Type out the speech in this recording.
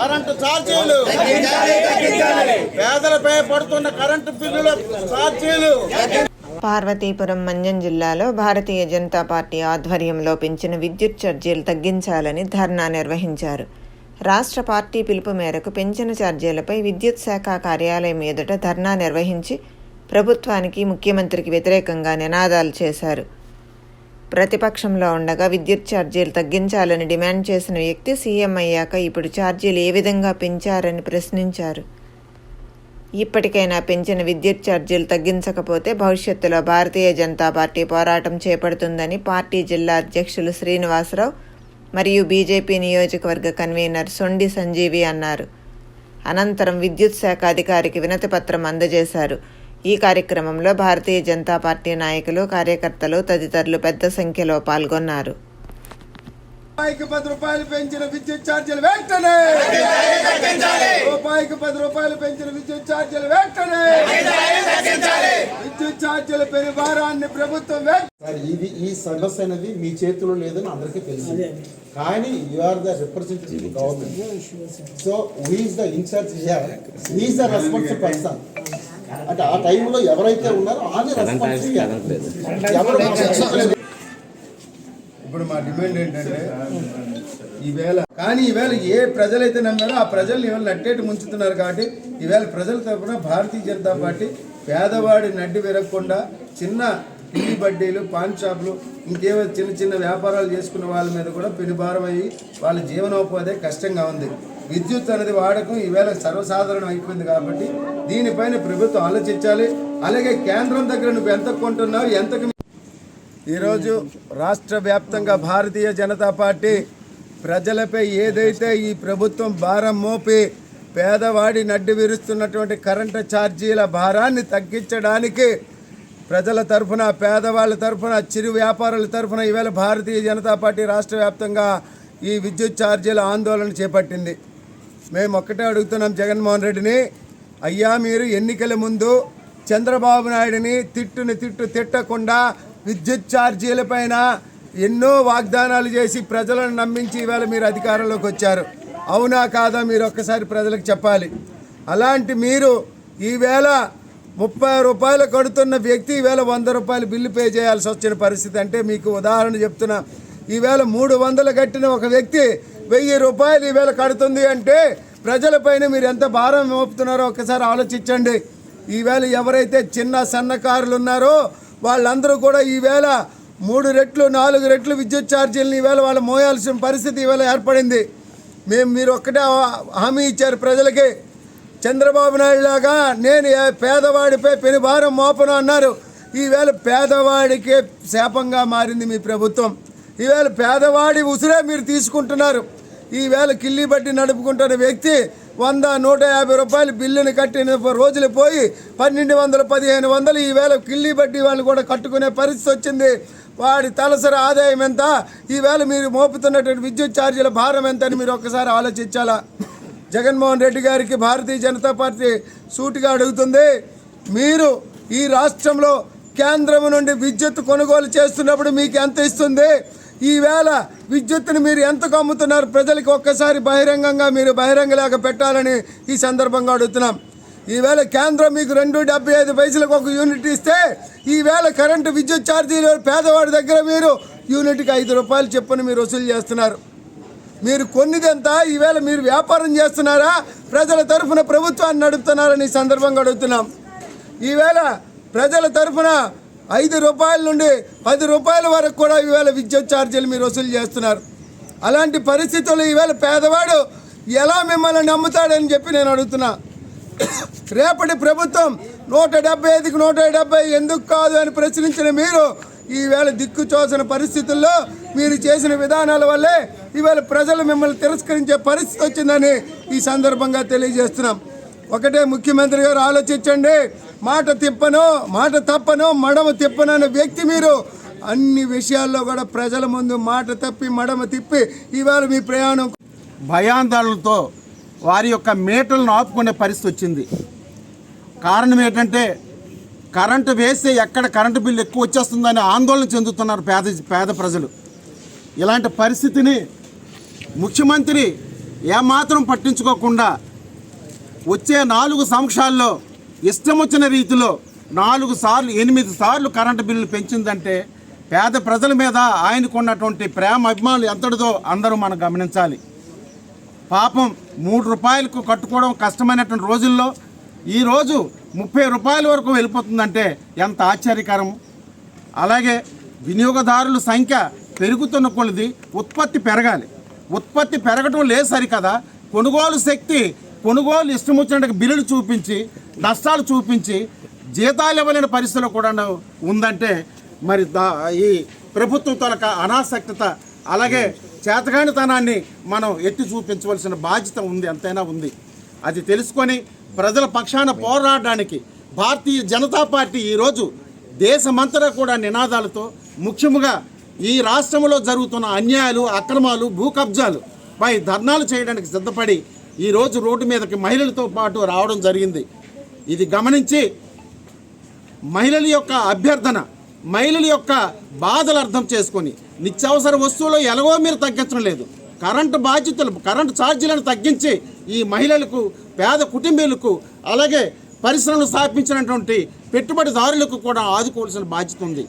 Current ఛార్జీలు పేదలపై పడుతున్న current బిల్లుల ఛార్జీలు పార్వతీపురం మన్యం జిల్లాలో భారతీయ జనతా పార్టీ ఆధ్వర్యంలో పెంచిన విద్యుత్ ఛార్జీలు తగ్గించాలని ధర్నా నిర్వహించారు. రాష్ట్ర పార్టీ పిలుపు మేరకు పెంచిన ఛార్జీలపై విద్యుత్ శాఖ కార్యాలయం ఎదుట ధర్నా నిర్వహించి ప్రభుత్వానికి ముఖ్యమంత్రికి వ్యతిరేకంగా నినాదాలు చేశారు. ప్రతిపక్షంలో ఉండగా విద్యుత్ ఛార్జీలు తగ్గించాలని డిమాండ్ చేసిన వ్యక్తి సీఎం అయ్యాక ఇప్పుడు ఛార్జీలు ఏ విధంగా పెంచారని ప్రశ్నించారు. ఇప్పటికైనా పెంచిన విద్యుత్ ఛార్జీలు తగ్గించకపోతే భవిష్యత్తులో భారతీయ జనతా పార్టీ పోరాటం చేపడుతుందని పార్టీ జిల్లా అధ్యక్షులు శ్రీనివాసరావు మరియు బీజేపీ నియోజకవర్గ కన్వీనర్ సొండి సంజీవి అన్నారు. అనంతరం విద్యుత్ శాఖ అధికారికి వినతిపత్రం అందజేశారు. ఈ కార్యక్రమంలో భారతీయ జనతా పార్టీ నాయకులు కార్యకర్తలు తదితరులు పెద్ద సంఖ్యలో పాల్గొన్నారు. రూపాయికి పది రూపాయలు పెంచిన విద్యుత్ ఛార్జీలు వెంటనే! రూపాయికి పది రూపాయలు పెంచిన విద్యుత్ ఛార్జీలు వెంటనే! విద్యుత్ ఛార్జీల భారాన్ని ప్రభుత్వం ఇది ఈ సమస్య అనేది మీ చేతిలో లేదని అందరికీ తెలుసు. కానీ you are the representative government so the in charge here the responsible person అంటే ఆ టైంలో ఎవరైతే ఉన్నారో ఆమె ఇప్పుడు మా డిమాండ్ ఏంటంటే ఈవేళ కానీ ఈవేళ ఏ ప్రజలైతే నమ్మారో ఆ ప్రజల్ని ఇవాళ నట్టేటి ముంచుతున్నారు కాబట్టి ఈవేళ ప్రజల తరపున భారతీయ జనతా పార్టీ పేదవాడి నడ్డి విరగకుండా చిన్న టీ బడ్డీలు పాన్ షాపులు ఇంకేవో చిన్న చిన్న వ్యాపారాలు చేసుకున్న వాళ్ళ మీద కూడా పెనుభారం అయ్యి వాళ్ళ జీవనోపాధి కష్టంగా ఉంది. విద్యుత్ అనేది వాడకం ఈవేళ సర్వసాధారణం అయిపోయింది కాబట్టి దీనిపైన ప్రభుత్వం ఆలోచించాలి. అలాగే కేంద్రం దగ్గర నువ్వు ఎంత కొంటున్నావు ఎంతకు ఈరోజు రాష్ట్ర వ్యాప్తంగా భారతీయ జనతా పార్టీ ప్రజలపై ఏదైతే ఈ ప్రభుత్వం భారం మోపి పేదవాడి నడ్డి విరుస్తున్నటువంటి కరెంటు ఛార్జీల భారాన్ని తగ్గించడానికి ప్రజల తరఫున పేదవాళ్ళ తరఫున చిరు వ్యాపారుల తరఫున ఈవేళ భారతీయ జనతా పార్టీ రాష్ట్ర వ్యాప్తంగా ఈ విద్యుత్ ఛార్జీల ఆందోళన చేపట్టింది. మేము ఒక్కటే అడుగుతున్నాం జగన్మోహన్ రెడ్డిని. అయ్యా మీరు ఎన్నికల ముందు చంద్రబాబు నాయుడిని తిట్టుని తిట్టు తిట్టకుండా విద్యుత్ ఛార్జీలపైన ఎన్నో వాగ్దానాలు చేసి ప్రజలను నమ్మించి ఇవాళ మీరు అధికారంలోకి వచ్చారు. అవునా కాదా మీరు ఒక్కసారి ప్రజలకు చెప్పాలి. అలాంటి మీరు ఈవేళ ముప్పై రూపాయలు కడుతున్న వ్యక్తి ఈవేళ వంద రూపాయలు బిల్లు పే చేయాల్సి వచ్చిన పరిస్థితి అంటే మీకు ఉదాహరణ చెప్తున్నా. ఈవేళ మూడు వందలు కట్టిన ఒక వ్యక్తి వెయ్యి రూపాయలు ఈవేళ కడుతుంది అంటే ప్రజలపైన మీరు ఎంత భారం మోపుతున్నారో ఒకసారి ఆలోచించండి. ఈవేళ ఎవరైతే చిన్న సన్నకారులు ఉన్నారో వాళ్ళందరూ కూడా ఈవేళ మూడు రెట్లు నాలుగు రెట్లు విద్యుత్ ఛార్జీలను ఈవేళ వాళ్ళు మోయాల్సిన పరిస్థితి ఈవేళ ఏర్పడింది. మేము మీరు ఒక్కటే హామీ ఇచ్చారు ప్రజలకి. చంద్రబాబు నాయుడు లాగా నేను పేదవాడిపై పేదవాడిపై పెనుభారం మోపను అన్నారు. ఈవేళ పేదవాడికే శాపంగా మారింది మీ ప్రభుత్వం. ఈవేళ పేదవాడి ఉసిరే మీరు తీసుకుంటున్నారు. ఈవేళ కిల్లి బట్టి నడుపుకుంటున్న వ్యక్తి వంద నూట యాభై రూపాయలు బిల్లుని కట్టిన రోజులు పోయి పన్నెండు వందలు పదిహేను వందలు ఈవేళ కిల్లి బట్టి వాళ్ళు కూడా కట్టుకునే పరిస్థితి వచ్చింది. వాడి తలసరి ఆదాయం ఎంత? ఈవేళ మీరు మోపుతున్నటువంటి విద్యుత్ ఛార్జీల భారం ఎంత అని మీరు ఒక్కసారి ఆలోచించాలా? జగన్మోహన్ రెడ్డి గారికి భారతీయ జనతా పార్టీ సూటిగా అడుగుతుంది. మీరు ఈ రాష్ట్రంలో కేంద్రం నుండి విద్యుత్ కొనుగోలు చేస్తున్నప్పుడు మీకు ఎంత ఇస్తుంది? ఈవేళ విద్యుత్తుని మీరు ఎంతకు అమ్ముతున్నారు ప్రజలకు ఒక్కసారి బహిరంగంగా మీరు బహిరంగ లేక పెట్టాలని ఈ సందర్భంగా అడుగుతున్నాం. ఈవేళ కేంద్రం మీకు రెండు డెబ్బై ఐదు పైసలకు ఒక యూనిట్ ఇస్తే ఈవేళ కరెంటు విద్యుత్ ఛార్జీలు పేదవాడి దగ్గర మీరు యూనిట్కి ఐదు రూపాయలు చెప్పుని మీరు వసూలు చేస్తున్నారు. మీరు కొన్నిదంతా ఈవేళ మీరు వ్యాపారం చేస్తున్నారా? ప్రజల తరఫున ప్రభుత్వాన్ని నడుపుతున్నారని ఈ సందర్భంగా అడుగుతున్నాం. ఈవేళ ప్రజల తరఫున ఐదు రూపాయల నుండి పది రూపాయల వరకు కూడా ఈవేళ విద్యుత్ ఛార్జీలు మీరు వసూలు చేస్తున్నారు. అలాంటి పరిస్థితుల్లో ఈవేళ పేదవాడు ఎలా మిమ్మల్ని నమ్ముతాడని చెప్పి నేను అడుగుతున్నా. రేపటి ప్రభుత్వం నూట డెబ్బై ఐదుకి నూట డెబ్బై ఎందుకు కాదు అని ప్రశ్నించిన మీరు ఈవేళ దిక్కు చూసిన పరిస్థితుల్లో మీరు చేసిన విధానాల వల్లే ఈవేళ ప్రజలు మిమ్మల్ని తిరస్కరించే పరిస్థితి వచ్చిందని ఈ సందర్భంగా తెలియజేస్తున్నాం. ఒకటే ముఖ్యమంత్రి గారు ఆలోచించండి. మాట తిప్పను మాట తప్పను మడమ తిప్పను అనే వ్యక్తి మీరు. అన్ని విషయాల్లో కూడా ప్రజల ముందు మాట తప్పి మడమ తిప్పి ఇవాళ మీ ప్రయాణం. భయాందోళనతో వారి యొక్క మీటర్లను ఆపుకునే పరిస్థితి వచ్చింది. కారణం ఏంటంటే కరెంటు వేస్తే ఎక్కడ కరెంటు బిల్లు ఎక్కువ వచ్చేస్తుందని ఆందోళన చెందుతున్నారు పేద పేద ప్రజలు. ఇలాంటి పరిస్థితిని ముఖ్యమంత్రి ఏమాత్రం పట్టించుకోకుండా వచ్చే నాలుగు సంవత్సరాల్లో ఇష్టం వచ్చిన రీతిలో నాలుగు సార్లు ఎనిమిది సార్లు కరెంటు బిల్లు పెంచిందంటే పేద ప్రజల మీద ఆయనకున్నటువంటి ప్రేమ అభిమానులు ఎంతటిదో అందరూ మనం గమనించాలి. పాపం మూడు రూపాయలకు కట్టుకోవడం కష్టమైనటువంటి రోజుల్లో ఈరోజు ముప్పై రూపాయల వరకు వెళ్ళిపోతుందంటే ఎంత ఆశ్చర్యకరం. అలాగే వినియోగదారుల సంఖ్య పెరుగుతున్న కొలిది ఉత్పత్తి పెరగాలి. ఉత్పత్తి పెరగటం లేదు సరికదా. కొనుగోలు శక్తి కొనుగోలు ఇష్టం వచ్చినట్టు బిల్లులు చూపించి నష్టాలు చూపించి జీతాలు ఇవ్వలేని పరిస్థితులు కూడా ఉందంటే మరి దా ఈ ప్రభుత్వం తొలక అనాసక్తత అలాగే చేతగానితనాన్ని మనం ఎత్తి చూపించవలసిన బాధ్యత ఉంది ఎంతైనా ఉంది. అది తెలుసుకొని ప్రజల పక్షాన పోరాడడానికి భారతీయ జనతా పార్టీ ఈరోజు దేశమంతటా కూడా నినాదాలతో ముఖ్యముగా ఈ రాష్ట్రంలో జరుగుతున్న అన్యాయాలు అక్రమాలు భూ కబ్జాలు పై ధర్నాలు చేయడానికి సిద్ధపడి ఈరోజు రోడ్డు మీదకి మహిళలతో పాటు రావడం జరిగింది. ఇది గమనించి మహిళల యొక్క అభ్యర్థన మహిళల యొక్క బాధలు అర్థం చేసుకొని నిత్యావసర వస్తువులు ఎలాగో మీరు తగ్గించడం లేదు. కరెంటు బాధ్యతలు కరెంటు ఛార్జీలను తగ్గించి ఈ మహిళలకు పేద కుటుంబీలకు అలాగే పరిశ్రమలు స్థాపించినటువంటి పెట్టుబడిదారులకు కూడా ఆదుకోవాల్సిన బాధ్యత ఉంది.